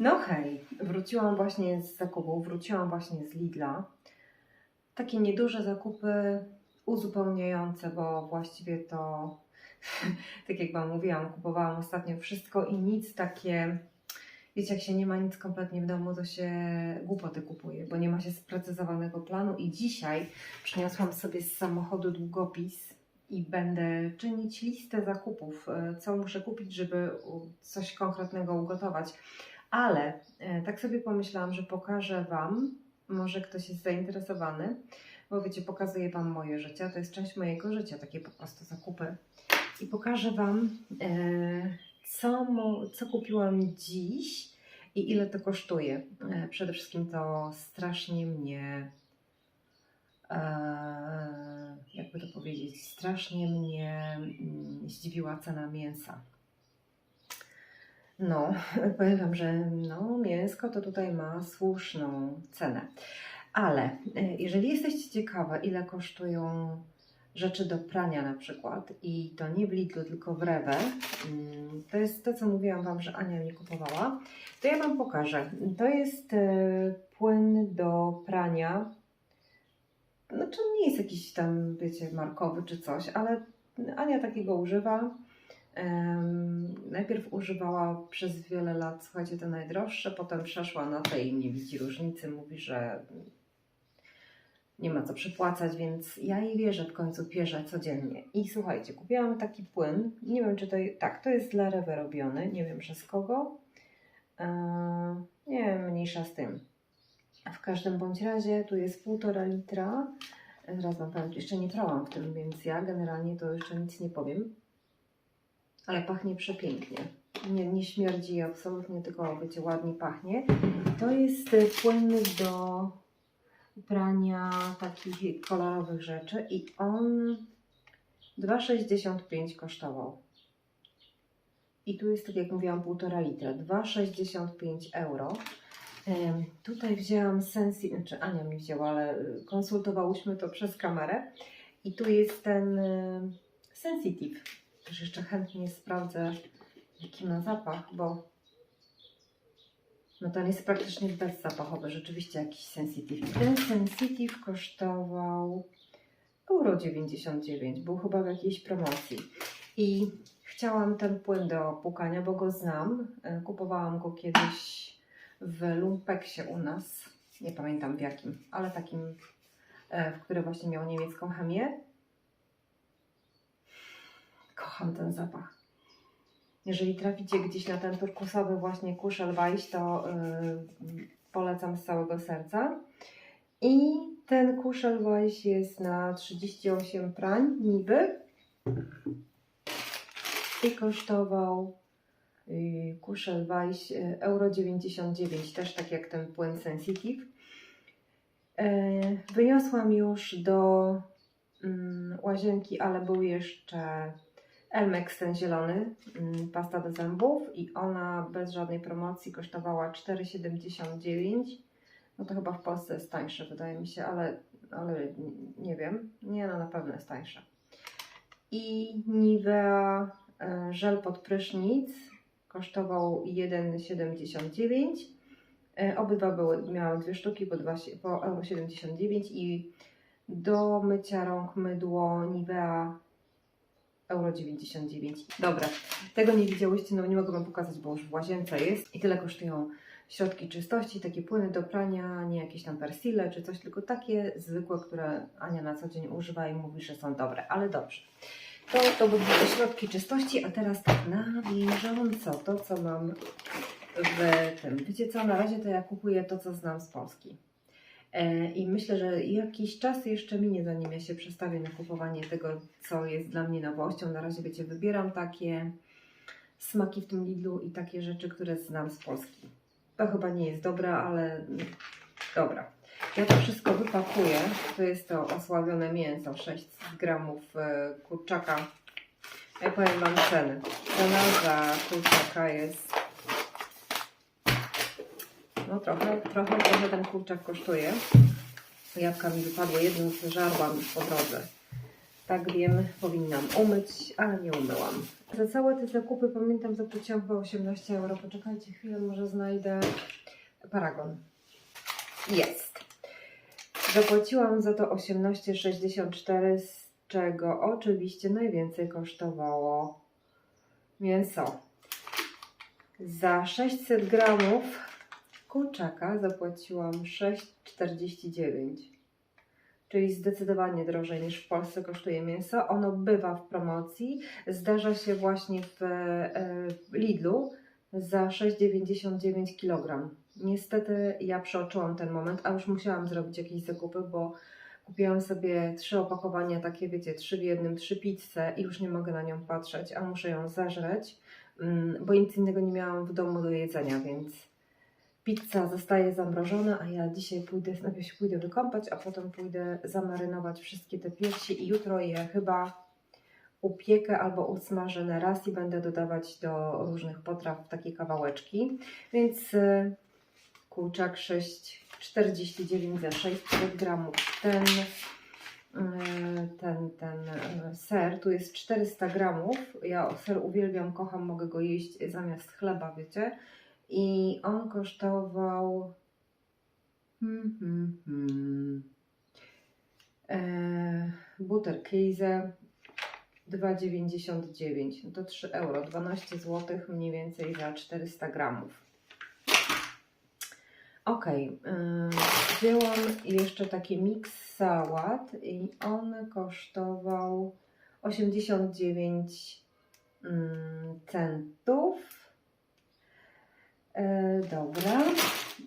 No hej, wróciłam właśnie z zakupu, wróciłam właśnie z Lidla. Takie nieduże zakupy uzupełniające, bo właściwie to, tak jak Wam mówiłam, kupowałam ostatnio wszystko i nic takie, wiecie, jak się nie ma nic kompletnie w domu, to się głupoty kupuje, bo nie ma się sprecyzowanego planu i dzisiaj przyniosłam sobie z samochodu długopis i będę czynić listę zakupów, e, co muszę kupić, żeby coś konkretnego ugotować. Ale e, tak sobie pomyślałam, że pokażę Wam, może ktoś jest zainteresowany, bo wiecie, pokazuję Wam moje życie, to jest część mojego życia, takie po prostu zakupy. I pokażę Wam, e, co, co kupiłam dziś i ile to kosztuje. E, przede wszystkim to strasznie mnie, jakby to powiedzieć, strasznie mnie mm, zdziwiła cena mięsa. No, powiem Wam, że no, mięsko to tutaj ma słuszną cenę. Ale e, jeżeli jesteście ciekawe, ile kosztują rzeczy do prania na przykład i to nie w Lidlu, tylko w Rewe, mm, to jest to, co mówiłam Wam, że Ania mi kupowała, to ja Wam pokażę. To jest e, płyn do prania. Znaczy on nie jest jakiś tam, wiecie, markowy czy coś, ale Ania takiego używa. Em, najpierw używała przez wiele lat, słuchajcie, te najdroższe, potem przeszła na te i nie widzi różnicy, mówi, że nie ma co przypłacać, więc ja jej wierzę w końcu, pierzę codziennie. I słuchajcie, kupiłam taki płyn, nie wiem czy to, tak, to jest dla Rewe robiony, nie wiem przez kogo, Eee, nie wiem, mniejsza z tym. W każdym bądź razie tu jest półtora litra, zaraz wam powiem, jeszcze nie prałam w tym, więc ja generalnie to jeszcze nic nie powiem. Ale pachnie przepięknie. Nie, nie śmierdzi absolutnie, tylko wiecie, ładnie pachnie. To jest y, płyn do prania takich kolorowych rzeczy i on 2,65 kosztował. I tu jest, tak jak mówiłam, 1,5 litra. 2,65 euro. Tutaj wzięłam Sensi, znaczy Ania mi wzięła, ale y, konsultowałyśmy to przez kamerę. I tu jest ten y, Sensitive. Też jeszcze chętnie sprawdzę, jaki ma zapach, bo no ten jest praktycznie bezzapachowy, rzeczywiście jakiś Sensitive. Ten Sensitive kosztował euro 99, był chyba w jakiejś promocji. I chciałam ten płyn do płukania, bo go znam. E, Kupowałam go kiedyś w Lumpeksie u nas. Nie pamiętam w jakim, ale takim, e, w który właśnie miał niemiecką chemię. Kocham ten zapach. Jeżeli traficie gdzieś na ten turkusowy właśnie Kuszelweiss, to yy, polecam z całego serca. I ten Kuszelweiss jest na 38 prań niby i kosztował yy, Kuszelweiss yy, euro 99, też tak jak ten płyn Sensitive. Yy, wyniosłam już do mm, łazienki, ale był jeszcze Elmex ten zielony, mm, pasta do zębów i ona bez żadnej promocji kosztowała 4,79. No to chyba w Polsce jest tańsze, wydaje mi się, ale, ale nie wiem. Nie, no na pewno jest tańsze. I Nivea e, żel pod prysznic kosztował 1,79. E, Obydwa były, miały dwie sztuki po, 2, po euro 79 i do mycia rąk mydło Nivea euro 99. Dobra, tego nie widziałyście, no nie mogę Wam pokazać, bo już w łazience jest. I tyle kosztują środki czystości, takie płyny do prania, nie jakieś tam persile czy coś, tylko takie zwykłe, które Ania na co dzień używa i mówi, że są dobre, ale dobrze. To, to by były środki czystości, a teraz tak na bieżąco, to co mam w tym. Wiecie co, na razie to ja kupuję to, co znam z Polski. E, I myślę, że jakiś czas jeszcze minie, zanim ja się przestawię na kupowanie tego, co jest dla mnie nowością. Na razie, wiecie, wybieram takie smaki w tym Lidlu i takie rzeczy, które znam z Polski. To chyba nie jest dobre, ale dobra. Ja to wszystko wypakuję. To jest to osłabione mięso, 600 gramów e, kurczaka. Ja powiem Wam ceny. Cena za kurczaka jest no trochę, trochę, trochę ten kurczak kosztuje. Jabłka mi wypadło, jedną zeżarłam po drodze. tak wiem, powinnam umyć, ale nie umyłam. Za całe te zakupy pamiętam zapłaciłam chyba 18 euro. Poczekajcie chwilę, może znajdę paragon. Jest. Zapłaciłam za to 18,64, z czego oczywiście najwięcej kosztowało mięso. Za 600 gramów kurczaka zapłaciłam 6,49. Czyli zdecydowanie drożej niż w Polsce kosztuje mięso. Ono bywa w promocji. Zdarza się właśnie w e, Lidlu za 6,99 kg. Niestety ja przeoczyłam ten moment, a już musiałam zrobić jakieś zakupy, bo kupiłam sobie trzy opakowania, takie wiecie, trzy w jednym, trzy pizze i już nie mogę na nią patrzeć, a muszę ją zażreć, mm, bo nic innego nie miałam w domu do jedzenia, więc pizza zostaje zamrożona, a ja dzisiaj pójdę, najpierw się pójdę wykąpać, a potem pójdę zamarynować wszystkie te piersi i jutro je chyba upiekę albo usmażę na raz i będę dodawać do różnych potraw takie kawałeczki. Więc y, kurczak 6,49 za 600 gramów. Ten, y, ten, ten y, ser, tu jest 400 gramów. Ja ser uwielbiam, kocham, mogę go jeść zamiast chleba, wiecie. I on kosztował. Hmm, hmm, hmm. E, Butterkäse 2,99. No to 3 euro, 12 zł mniej więcej za 400 gramów. Ok, yy, wzięłam jeszcze taki miks sałat i on kosztował 89 mm, centów. E, dobra.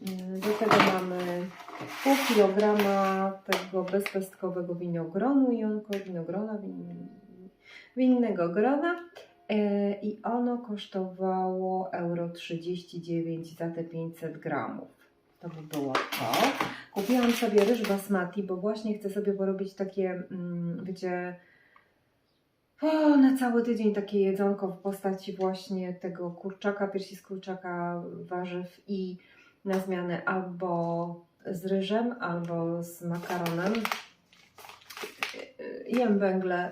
E, Do tego mamy pół kilograma tego bezpestkowego winogronu i winogrona, win, winnego grona. E, I ono kosztowało euro 39 za te 500 gramów. To by było to. Kupiłam sobie ryż basmati, bo właśnie chcę sobie porobić takie, mm, wiecie, o, na cały tydzień takie jedzonko w postaci właśnie tego kurczaka, piersi z kurczaka, warzyw i na zmianę albo z ryżem, albo z makaronem. Jem węgle,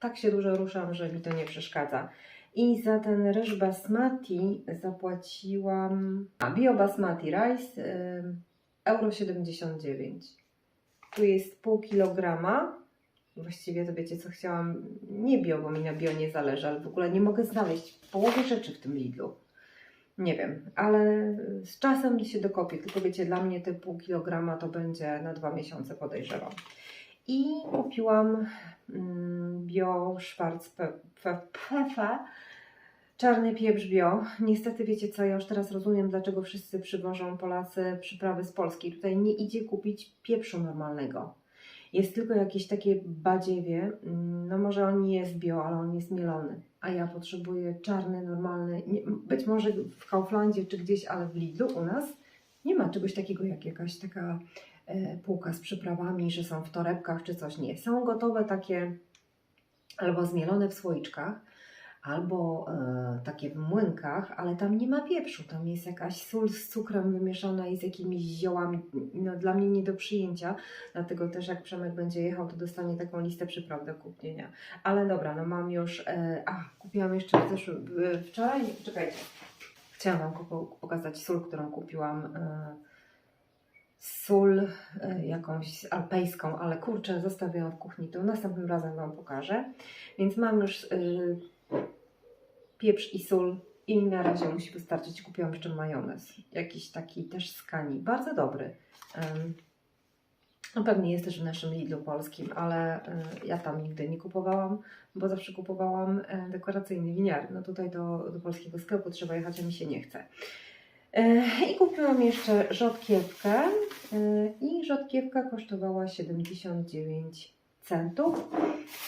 tak się dużo ruszam, że mi to nie przeszkadza. I za ten ryż basmati zapłaciłam, a bio basmati rice, y, euro 79. Tu jest pół kilograma. Właściwie to wiecie co chciałam, nie bio, bo mi na bio nie zależy, ale w ogóle nie mogę znaleźć połowy rzeczy w tym Lidlu. Nie wiem, ale z czasem się dokopię, tylko wiecie, dla mnie te pół kilograma to będzie na dwa miesiące podejrzewam. I kupiłam mm, bio Schwarzpfeffer, czarny pieprz bio. Niestety wiecie co, ja już teraz rozumiem, dlaczego wszyscy przywożą Polacy przyprawy z Polski. Tutaj nie idzie kupić pieprzu normalnego. Jest tylko jakieś takie badziewie, mm, no może on nie jest bio, ale on jest mielony. A ja potrzebuję czarny, normalny, nie, być może w Kauflandzie czy gdzieś, ale w Lidlu u nas nie ma czegoś takiego jak jakaś taka e, półka z przyprawami, że są w torebkach czy coś. Nie, są gotowe takie albo zmielone w słoiczkach, albo e, takie w młynkach, ale tam nie ma pieprzu, tam jest jakaś sól z cukrem wymieszana i z jakimiś ziołami, no dla mnie nie do przyjęcia, dlatego też jak Przemek będzie jechał, to dostanie taką listę przypraw do kupienia. Ale dobra, no mam już, e, a kupiłam jeszcze w zeszłym, wczoraj, czekajcie, chciałam Wam pokazać sól, którą kupiłam, e, sól e, jakąś alpejską, ale kurczę, zostawiłam w kuchni, to następnym razem Wam pokażę. Więc mam już e, pieprz i sól i na razie musi wystarczyć. Kupiłam jeszcze majonez, jakiś taki też z Kani, bardzo dobry. No pewnie jest też w naszym Lidlu polskim, ale e, ja tam nigdy nie kupowałam, bo zawsze kupowałam e, dekoracyjny winiar. No tutaj do, do polskiego sklepu trzeba jechać, a mi się nie chce. E, I kupiłam jeszcze rzodkiewkę i rzodkiewka kosztowała 79 centów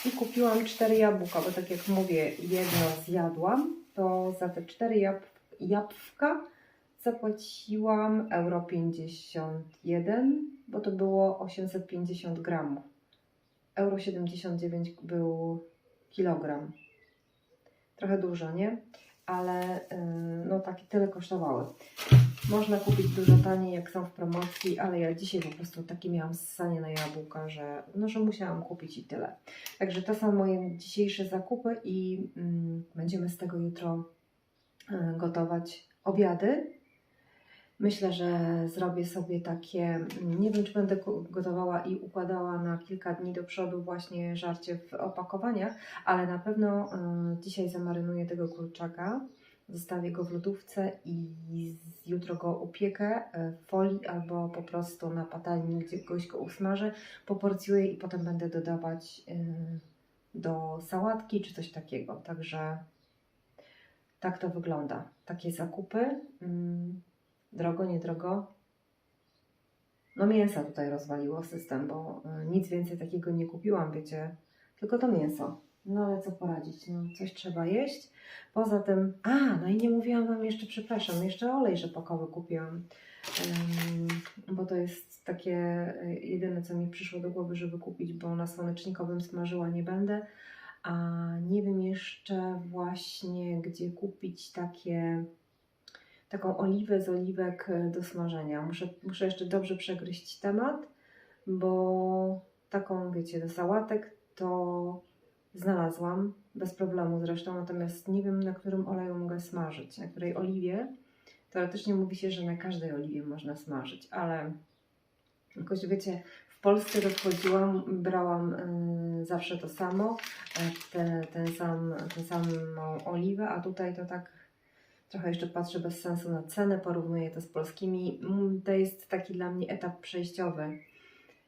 i kupiłam cztery jabłka, bo tak jak mówię, jedno zjadłam, to za te cztery jab jabłka zapłaciłam euro 51, bo to było 850 gramów. Euro 79 był kilogram. Trochę dużo, nie? ale y, no takie tyle kosztowały. Można kupić dużo taniej, jak są w promocji, ale ja dzisiaj po prostu takie miałam ssanie na jabłka, że, no, że musiałam kupić i tyle. Także to są moje dzisiejsze zakupy i mm, będziemy z tego jutro y, gotować obiady. Myślę, że zrobię sobie takie, mm, nie wiem czy będę gotowała i układała na kilka dni do przodu właśnie żarcie w opakowaniach, ale na pewno y, dzisiaj zamarynuję tego kurczaka, zostawię go w lodówce i jutro go upiekę y, w folii albo po prostu na patelni, gdzie goś go usmażę, poporcjuję i potem będę dodawać y, do sałatki czy coś takiego. Także tak to wygląda. Takie zakupy. Mm, Drogo, niedrogo. No mięsa tutaj rozwaliło system, bo y, nic więcej takiego nie kupiłam, wiecie, tylko to mięso. No ale co poradzić, no coś trzeba jeść. Poza tym, a, no i nie mówiłam Wam jeszcze, przepraszam, jeszcze olej rzepakowy kupiłam, Ym, bo to jest takie y, jedyne, co mi przyszło do głowy, żeby kupić, bo na słonecznikowym smażyła nie będę, a nie wiem jeszcze właśnie, gdzie kupić takie taką oliwę z oliwek e, do smażenia. Muszę, muszę jeszcze dobrze przegryźć temat, bo taką, wiecie, do sałatek to znalazłam bez problemu zresztą, natomiast nie wiem na którym oleju mogę smażyć, na której oliwie. Teoretycznie mówi się, że na każdej oliwie można smażyć, ale jakoś wiecie, w Polsce to wchodziłam, brałam y, zawsze to samo, y, te, ten sam, tę samą oliwę, a tutaj to tak trochę jeszcze patrzę bez sensu na cenę, porównuję to z polskimi. Mm, To jest taki dla mnie etap przejściowy.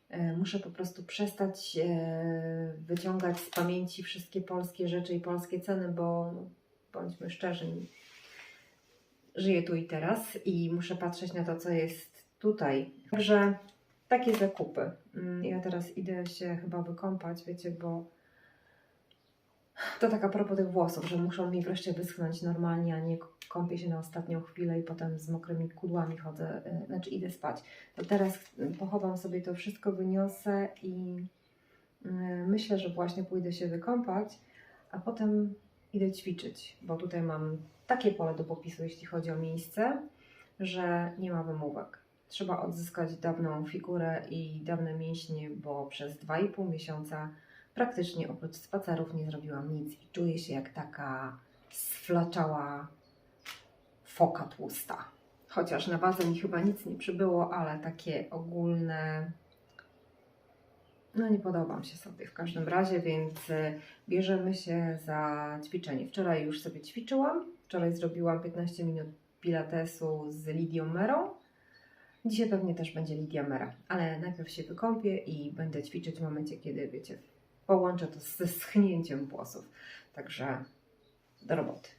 E, Muszę po prostu przestać e, wyciągać z pamięci wszystkie polskie rzeczy i polskie ceny, bo no, bądźmy szczerzy, żyję tu i teraz i muszę patrzeć na to, co jest tutaj. Także takie zakupy. Mm, Ja teraz idę się chyba wykąpać, wiecie, bo to tak a propos tych włosów, że muszą mi wreszcie wyschnąć normalnie, a nie kąpię się na ostatnią chwilę i potem z mokrymi kudłami chodzę, y, znaczy idę spać. To teraz y, pochowam sobie to wszystko, wyniosę i y, myślę, że właśnie pójdę się wykąpać, a potem idę ćwiczyć, bo tutaj mam takie pole do popisu, jeśli chodzi o miejsce, że nie ma wymówek. Trzeba odzyskać dawną figurę i dawne mięśnie, bo przez 2,5 miesiąca praktycznie oprócz spacerów nie zrobiłam nic i czuję się jak taka sflaczała foka tłusta. Chociaż na wadze mi chyba nic nie przybyło, ale takie ogólne. No nie podobam się sobie w każdym razie, więc y, bierzemy się za ćwiczenie. Wczoraj już sobie ćwiczyłam. Wczoraj zrobiłam 15 minut pilatesu z Lidią Merą. Dzisiaj pewnie też będzie Lidia Mera, ale najpierw się wykąpię i będę ćwiczyć w momencie, kiedy wiecie, połączę to ze schnięciem włosów. Także do roboty.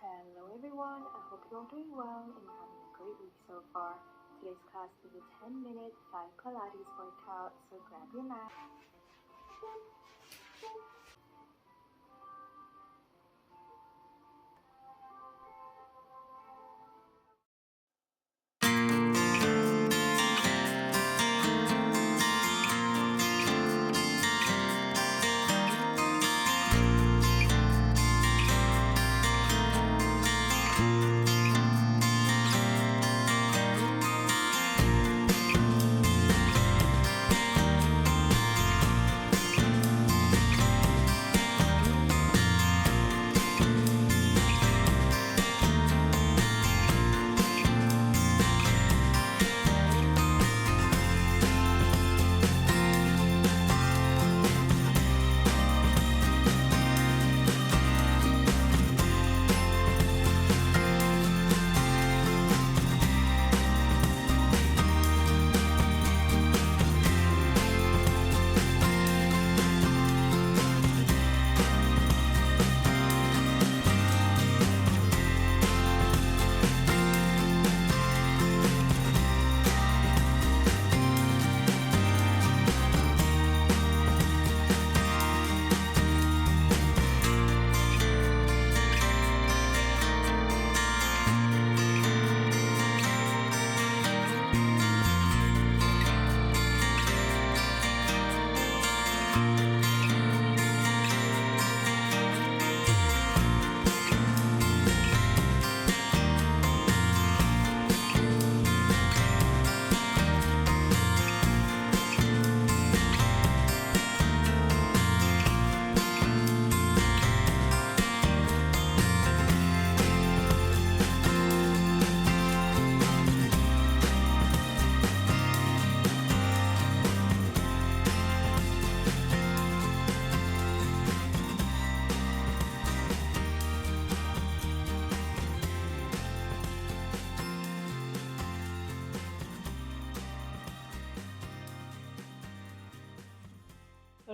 Hello everyone, I hope you're doing well and having a great week so far. Today's class is a 10 minute 5 Pilates workout, so grab your mat.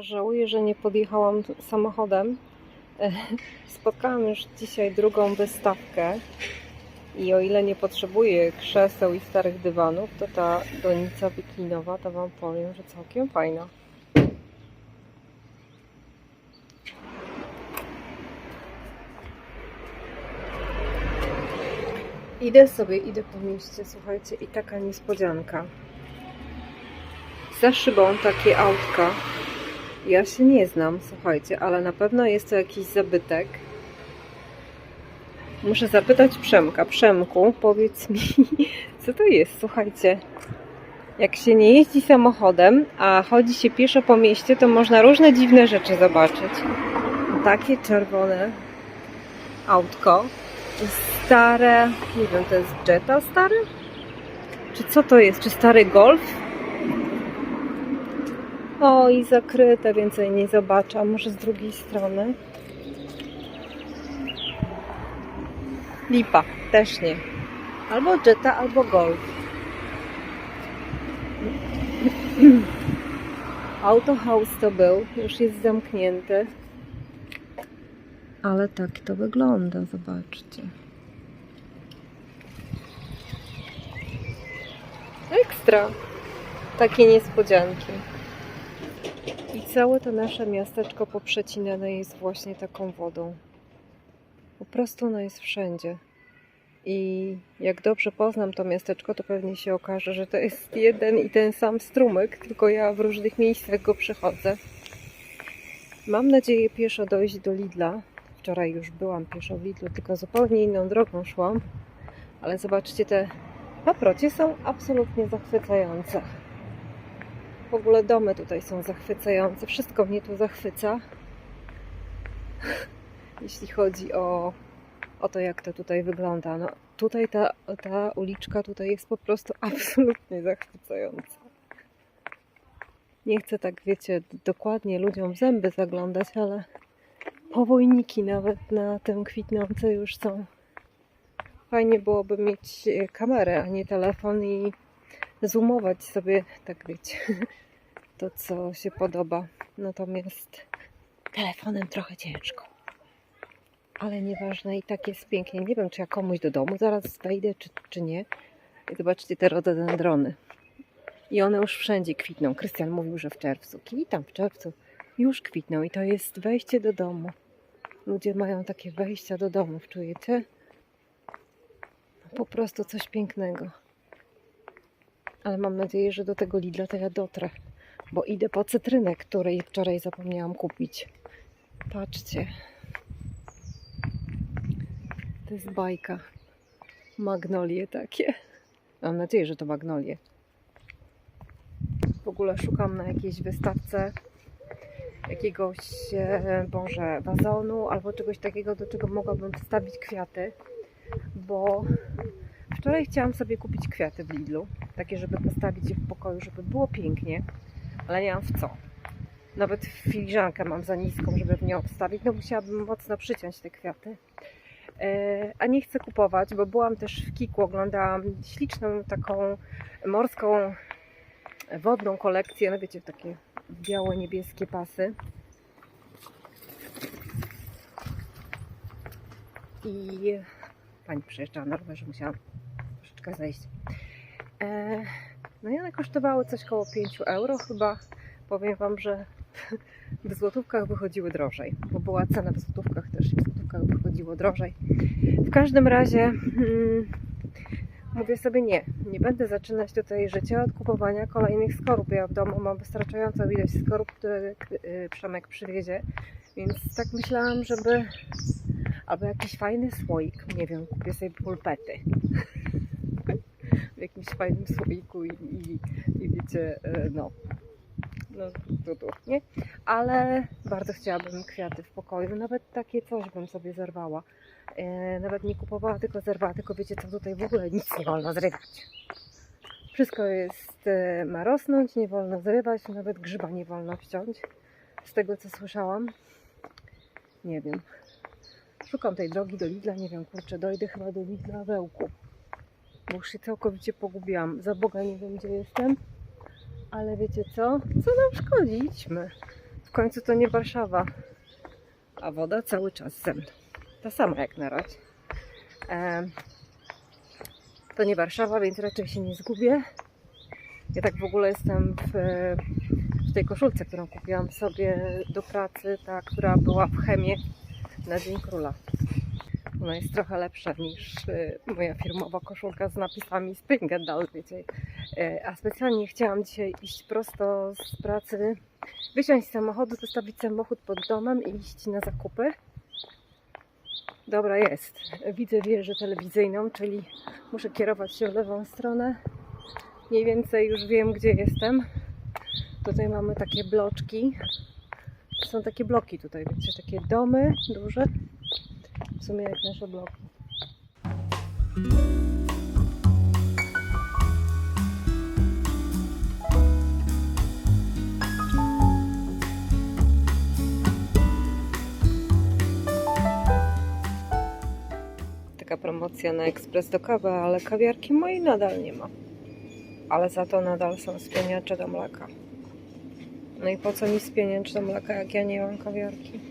Żałuję, że nie podjechałam samochodem. Spotkałam już dzisiaj drugą wystawkę i o ile nie potrzebuję krzeseł i starych dywanów, to ta donica wiklinowa, to Wam powiem, że całkiem fajna. Idę sobie, idę po mieście, słuchajcie, i taka niespodzianka. Za szybą takie autka. Ja się nie znam, słuchajcie, ale na pewno jest to jakiś zabytek. Muszę zapytać Przemka. Przemku, powiedz mi, co to jest, słuchajcie. Jak się nie jeździ samochodem, a chodzi się pieszo po mieście, to można różne dziwne rzeczy zobaczyć. Takie czerwone autko. Stare, nie wiem, to jest Jetta stary? Czy co to jest? Czy stary Golf? O, i zakryte, więcej nie zobaczę. Może z drugiej strony? Lipa, też nie. Albo Jetta, albo Golf. Auto House to był, już jest zamknięty. Ale tak to wygląda, zobaczcie. Ekstra. Takie niespodzianki. I całe to nasze miasteczko poprzecinane jest właśnie taką wodą. Po prostu ona jest wszędzie. I jak dobrze poznam to miasteczko, to pewnie się okaże, że to jest jeden i ten sam strumyk, tylko ja w różnych miejscach go przechodzę. Mam nadzieję pieszo dojść do Lidla. Wczoraj już byłam pieszo w Lidlu, tylko zupełnie inną drogą szłam. Ale zobaczcie, te paprocie są absolutnie zachwycające. W ogóle domy tutaj są zachwycające. Wszystko mnie tu zachwyca. Jeśli chodzi o, o to, jak to tutaj wygląda. No, tutaj ta, ta uliczka tutaj jest po prostu absolutnie zachwycająca. Nie chcę tak, wiecie, dokładnie ludziom w zęby zaglądać, ale powojniki nawet na tym kwitnące już są. Fajnie byłoby mieć kamerę, a nie telefon i zoomować sobie, tak wiecie, to co się podoba. Natomiast telefonem trochę ciężko. Ale nieważne, i tak jest pięknie. Nie wiem, czy ja komuś do domu zaraz wejdę, czy, czy nie. I zobaczcie te rododendrony. I one już wszędzie kwitną. Krystian mówił, że w czerwcu. Kwitam w czerwcu. Już kwitną i to jest wejście do domu. Ludzie mają takie wejścia do domów, czujecie? Po prostu coś pięknego. Ale mam nadzieję, że do tego Lidla to ja dotrę. Bo idę po cytrynę, której wczoraj zapomniałam kupić. Patrzcie. To jest bajka. Magnolie takie. Mam nadzieję, że to magnolie. W ogóle szukam na jakiejś wystawce jakiegoś, e, Boże, wazonu albo czegoś takiego, do czego mogłabym wstawić kwiaty, bo wczoraj chciałam sobie kupić kwiaty w Lidlu, takie, żeby postawić je w pokoju, żeby było pięknie, ale nie mam w co. Nawet filiżankę mam za niską, żeby w nią wstawić, no musiałabym mocno przyciąć te kwiaty. E, A nie chcę kupować, bo byłam też w Kiku, oglądałam śliczną taką morską wodną kolekcję, no wiecie, takie białe, niebieskie pasy. I pani przejeżdżała na rowerze, musiałam troszeczkę zejść. E, no i one kosztowały coś koło 5 euro chyba. Powiem Wam, że w złotówkach wychodziły drożej, bo była cena w złotówkach też w złotówkach wychodziło drożej. W każdym razie mm, mówię sobie nie, nie będę zaczynać tutaj życia od kupowania kolejnych skorup. Ja w domu mam wystarczającą ilość skorup, które y, Przemek przywiezie, więc tak myślałam, żeby albo jakiś fajny słoik, nie wiem, kupię sobie pulpety w jakimś fajnym słoiku i, i, i wiecie, y, no no tu, tu, nie? Ale bardzo chciałabym kwiaty w pokoju, nawet takie coś bym sobie zerwała. E, nawet nie kupowała, tylko zerwała, tylko wiecie co, tutaj w ogóle nic nie wolno zrywać. Wszystko jest, e, ma rosnąć, nie wolno zrywać, nawet grzyba nie wolno wciąć. Z tego co słyszałam. Nie wiem. Szukam tej drogi do Lidla, nie wiem, kurczę, dojdę chyba do Lidla w Ełku. Bo już się całkowicie pogubiłam. Za Boga nie wiem, gdzie jestem. Ale wiecie co? Co nam szkodzi? Idźmy. W końcu to nie Warszawa, a woda cały czas ze mną. Ta sama jak na razie. Em, to nie Warszawa, więc raczej się nie zgubię. Ja tak w ogóle jestem w, w tej koszulce, którą kupiłam sobie do pracy, ta, która była w chemie na Dzień Króla. Ona jest trochę lepsza niż y, moja firmowa koszulka z napisami Springendal, wiecie. Y, A specjalnie chciałam dzisiaj iść prosto z pracy, wysiąść z samochodu, zostawić samochód pod domem i iść na zakupy. Dobra, jest. Widzę wieżę telewizyjną, czyli muszę kierować się w lewą stronę. Mniej więcej już wiem, gdzie jestem. Tutaj mamy takie bloczki. Są takie bloki tutaj, wiecie, takie domy duże. Sumie jak nasze bloki. Taka promocja na ekspres do kawy, ale kawiarki mojej nadal nie ma. Ale za to nadal są spieniacze do mleka. No i po co mi spieniacz do mleka, jak ja nie mam kawiarki?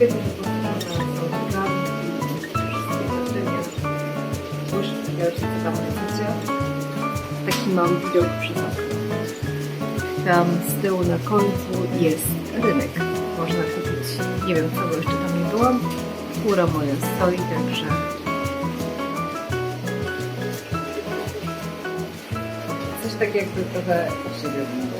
Świetnie takiego, co tam. Taki mały widok oknem. Tam z tyłu na końcu jest rynek. Można kupić, nie wiem bo jeszcze tam nie byłam. Kura moja stoi, także coś tak jakby trochę siebie.